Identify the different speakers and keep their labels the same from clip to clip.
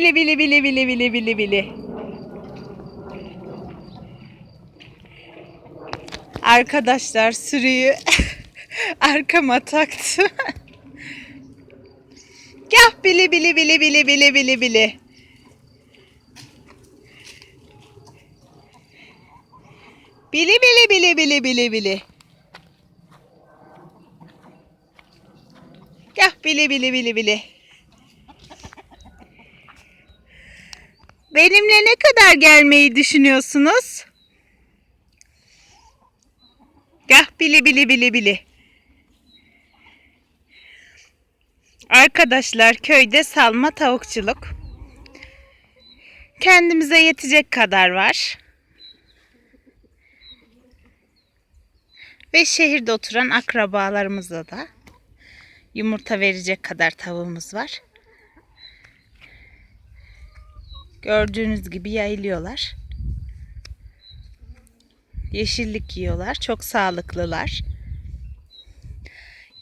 Speaker 1: bili bili bili bili bili bili bili. Arkadaşlar sürüyü arkama taktım. Gah bili bili bili bili bili bili bili. Bili bili bili bili bili bili. Gah bili bili bili bili. Benimle ne kadar gelmeyi düşünüyorsunuz? Gah bili bili bili bili. Arkadaşlar köyde salma tavukçuluk. Kendimize yetecek kadar var. Ve şehirde oturan akrabalarımızla da yumurta verecek kadar tavuğumuz var. Gördüğünüz gibi yayılıyorlar. Yeşillik yiyorlar. Çok sağlıklılar.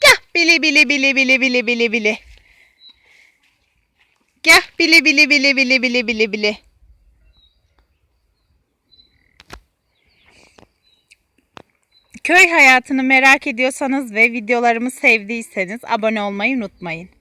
Speaker 1: Gah bili bili bili bili bili bili bili. Gah bili bili bili bili bili bili bili. Köy hayatını merak ediyorsanız ve videolarımı sevdiyseniz abone olmayı unutmayın.